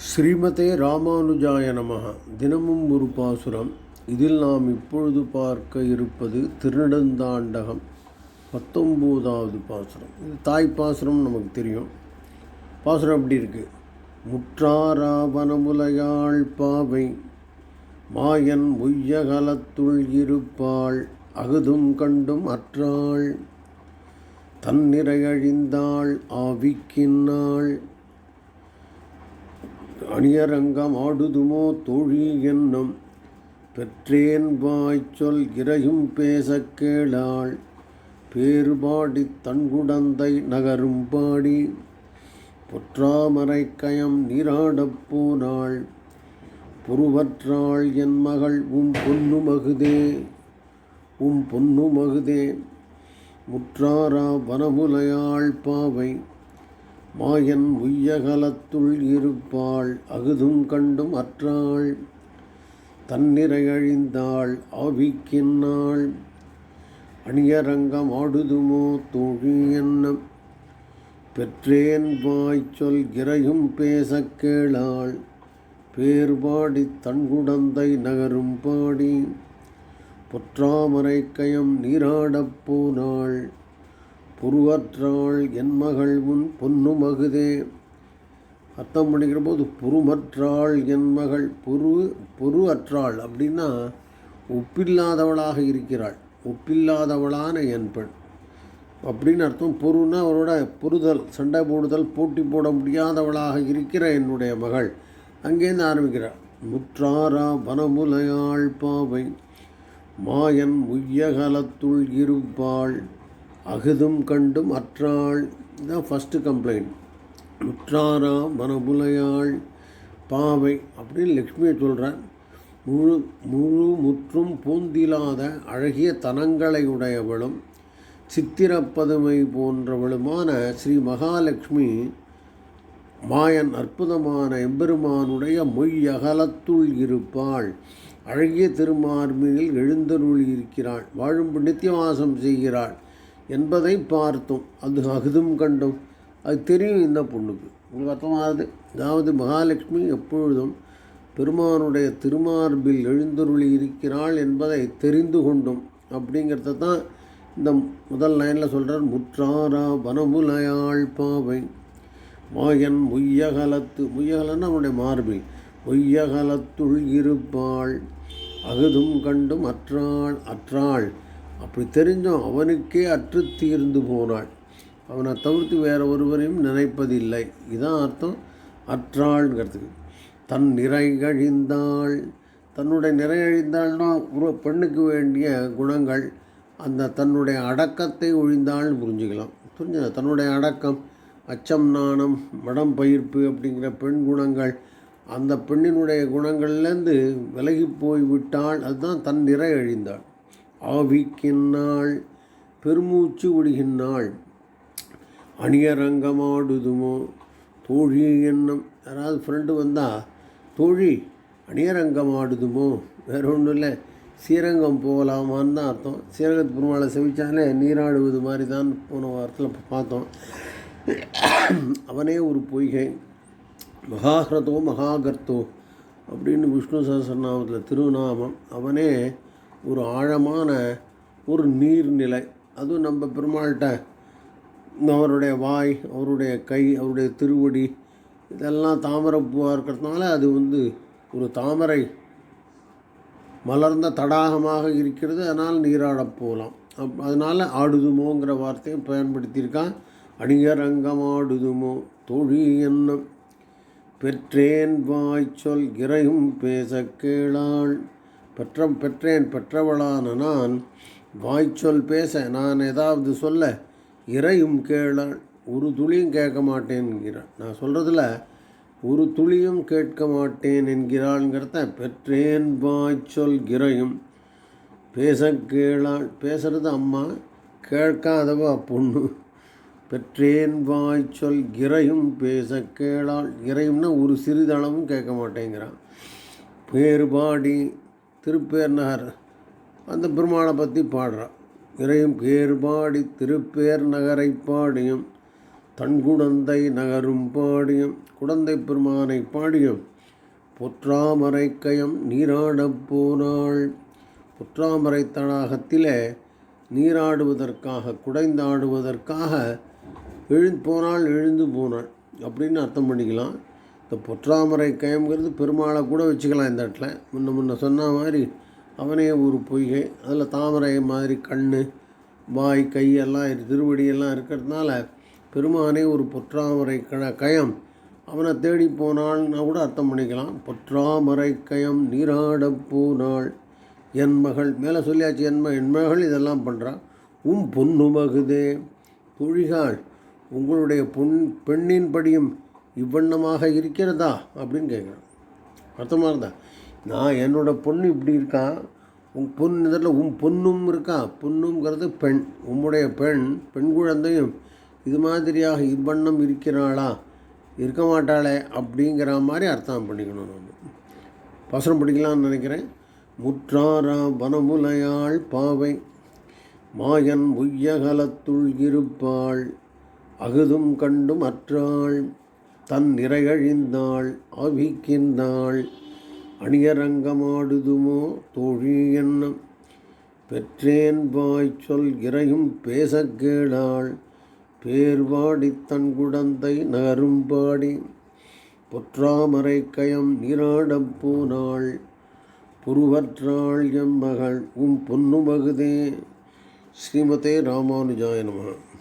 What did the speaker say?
ஸ்ரீமதே ராமானுஜாய நமக தினமும் ஒரு பாசுரம். இதில் நாம் இப்பொழுது பார்க்க இருப்பது திருநெடுந்தாண்டகம் பத்தொம்போதாவது பாசுரம். இது தாய் பாசுரம் நமக்கு தெரியும். பாசுரம் எப்படி இருக்கு? முற்றாரா வனமுலையாள் பாவை மாயன் உய்யகலத்துள் இருப்பாள் அகுதும் கண்டும் அற்றாள் தன்னிறையழிந்தாள் ஆவிக்கின்னாள் அணியரங்கம் ஆடுதுமோ தோழி என்னும்? பெற்றேன் வாய்ச்சொல் இறையும் பேசக் கேளாள். பேறுபாடி தன்குடந்தை நகரும் பாடி பொற்றாமரை கயம் நீராடப் போனாள். புருவற்றாள் என் மகள் உம் பொன்னு மகுதே உம் பொன்னு மகுதே. முற்றாரா வனமுலையாள் பாவை மாயன் உய்யகலத்துள் இருப்பாள் அகுதும் கண்டும் அற்றாள். தன்னிறையழிந்தாள் ஆவிக்கின்னாள். அணியரங்கம் ஆடுதுமோ தோழி என்ன பெற்றேன் வாய்ச்சொல் இறையும் பேசக் கேளாள். பேர்பாடி தன்குடந்தை நகரும் பாடி. பொற்றாமரை கயம் நீராடப் போனாள். புருவற்றாள் என் மகள் உன் பொன்னு மகுதே. அர்த்தம் பண்ணிக்கிற போது புருமற்றாள் என் மகள் புரு புரு அற்றாள் அப்படின்னா ஒப்பில்லாதவளாக இருக்கிறாள். ஒப்பில்லாதவளான என் பெண். அப்படின்னு அர்த்தம் பொருன்னா அவரோட பொறுதல் சண்டை போடுதல் போட்டி போட முடியாதவளாக இருக்கிற என்னுடைய மகள் அங்கேருந்து ஆரம்பிக்கிறாள். முற்றாரா வனமுலையாள் பாவை மாயன் உய்யகலத்துள் இருப்பாள். அகுதும் கண்டும் அற்றாள். இதுதான் ஃபஸ்ட்டு கம்ப்ளைண்ட் உற்றாரா மனபுலையாள் பாவை அப்படின்னு லக்ஷ்மியை சொல்கிறார் முழு முழு முற்றும் பூந்திலாத அழகிய தனங்களை உடையவளும் சித்திரப்பதுமை போன்றவளுமான ஸ்ரீ மகாலட்சுமி மாயன் அற்புதமான எம்பெருமானுடைய மொய் அகலத்துள் இருப்பாள். அழகிய திருமார்மையில் எழுந்தருள் இருக்கிறாள் வாழும் நித்தியவாசம் செய்கிறாள். என்பதை பார்த்தோம். அது அகுதும் கண்டும். அது தெரியும் இந்த பொண்ணுக்கு. உங்களுக்கு அர்த்தமாகுது? அதாவது மகாலட்சுமி எப்பொழுதும் பெருமானுடைய திருமார்பில் எழுந்தருளி இருக்கிறாள் என்பதை தெரிந்து கொண்டோம். அப்படிங்கிறத தான் இந்த முதல் லைனில் சொல்கிறார் முற்றாரா வனமுலையாள் பாவை. மாயன் முய்யகலத்து முய்யகலன்னு அவனுடைய மார்பில். முய்யகலத்துள் இருப்பாள். அகுதும் கண்டும் அற்றாள் அற்றாள். அப்படி தெரிஞ்சும் அவனுக்கே அற்று தீர்ந்து போனாள். அவனை தவிர்த்து வேறு ஒருவரையும் நினைப்பதில்லை. இதான் அர்த்தம். அற்றாள்ங்கிறதுக்கு. தன் நிறைகழிந்தாள் தன்னுடைய நிறையழிந்தாள்னா ஒரு பெண்ணுக்கு வேண்டிய குணங்கள் அந்த தன்னுடைய அடக்கத்தை ஒழிந்தாள்னு புரிஞ்சுக்கலாம். புரிஞ்சு தன்னுடைய அடக்கம் அச்சம் நாணம் மடம் பயிர்ப்பு அப்படிங்கிற பெண் குணங்கள் அந்த பெண்ணினுடைய குணங்கள்லேருந்து விலகி போய்விட்டால் அதுதான் தன் நிறை அழிந்தாள். ஆவிக்கின்னாள் பெருமூச்சு விடுகின்றாள் அணியரங்கமாடுதுமோ? தோழி என்னும் யாராவது ஃப்ரெண்டு வந்தால் தோழி அணியரங்கமாடுதுமோ? வேற ஒன்றும் இல்லை ஸ்ரீரங்கம் போகலாமான்னு தான் அர்த்தம். ஸ்ரீரங்கத்து பெருமாளை செவிச்சாலே நீராடுவது மாதிரி தான் போன வாரத்தில் பார்த்தோம். அவனே ஒரு பொய்கை. மகாகிரதோ மகாகர்த்தோ அப்படின்னு விஷ்ணு சஹசிரநாமத்தில் திருநாமம். அவனே ஒரு ஆழமான ஒரு நீர்நிலை. அதுவும் நம்ம பெருமாள்கிட்ட அவருடைய வாய் அவருடைய கை அவருடைய திருவடி இதெல்லாம் தாமரைப்பூவாக இருக்கிறதுனால அது வந்து ஒரு தாமரை மலர்ந்த தடாகமாக இருக்கிறது. அதனால் நீராடப் போகலாம். அப் அதனால் ஆடுதுமோங்கிற வார்த்தையை பயன்படுத்தியிருக்கான். அணியரங்கம் ஆடுதுமோ தோழி என்னும் பெற்றேன் வாய்ச்சொல் இறையும் பேச கேளாள். பெற்ற பெற்றேன் பெற்றவளான நான். வாய்ச்சொல் பேச நான் ஏதாவது சொல்ல இறையும் கேளாள் ஒரு துளியும் கேட்க மாட்டேன் நான் சொல்கிறதுல ஒரு துளியும் கேட்க மாட்டேன் என்கிறாள்ங்கிறத பெற்றேன் வாய்ச்சொல் இறையும். பேச கேளாள் பேசுகிறது அம்மா கேட்காதவா பொண்ணு. பெற்றேன் வாய்ச்சொல் இறையும் பேச கேளாள். இறையும்னா ஒரு சிறிதளவும் கேட்க மாட்டேங்கிறான். பேறுபாடி திருப்பேர் நகர் அந்த பெருமாளை பற்றி பாடுறான். இறையும் பேர்பாடி திருப்பேர் நகரை பாடியும் தன் குடந்தை நகரும் பாடியும் குடந்தை பெருமானை பாடியும் பொற்றாமரை கயம் நீராடப் போனாள். பொற்றாமரை தடாகத்திலே நீராடுவதற்காக குடைந்தாடுவதற்காக எழுந்து போனால் எழுந்து போனாள். அப்படின்னு அர்த்தம் பண்ணிக்கலாம். இந்த பொற்றாமரை கயம்ங்கிறது பெருமாளை கூட வச்சுக்கலாம் இந்த இடத்துல. முன்ன முன்ன சொன்ன மாதிரி அவனே ஒரு பொய்கை. அதில் தாமரை மாதிரி கண் வாய் கை எல்லாம் திருவடி எல்லாம் இருக்கிறதுனால பெருமானே ஒரு பொற்றாமரை கழ கயம். அவனை தேடி போனாள்னா கூட அர்த்தம் பண்ணிக்கலாம். பொற்றாமரை கயம் நீராட போனாள். என் மகள் மேலே சொல்லியாச்சு என் ம- என் மகள் இதெல்லாம் பண்ணுறான் உம் பொண்ணு மகுதே. தொழிகாள் உங்களுடைய பொன் பெண்ணின் படியும் இவ்வண்ணமாக இருக்கிறதா? அப்படின்னு கேட்குறான். அர்த்தமாக இருந்தா நான் என்னோட பொண்ணு இப்படி இருக்கா? உன் பொண்ணு இதில் உன் பொண்ணும் இருக்கா? பொண்ணுங்கிறது பெண். உம்முடைய பெண் பெண் குழந்தையும் இது மாதிரியாக இவ்வண்ணம் இருக்கிறாளா? இருக்க மாட்டாளே அப்படிங்கிற மாதிரி அர்த்தம் பண்ணிக்கணும் நம்ம பாசனம் படிக்கலாம்னு நினைக்கிறேன். முற்றாரா வனமுலையாள் பாவை மாயன் உய்யகலத்துள் இருப்பாள் அகுதும் கண்டும் அற்றாள். தன் நிறையழிந்தாள் ஆவிக்கின்றாள். அணியரங்கமாடுதுமோ தோழி எண்ணம் பெற்றேன் வாய் சொல் இறையும் பேசக் கேளாள். பேர்வாடித் தன் குடந்தை நகரும்பாடி. பொற்றாமரை கயம் நீராடப் போனாள். புருவற்றாள் எம் மகள் உம் பொன்னு மகுதே ஸ்ரீமதே ராமானுஜாய நமः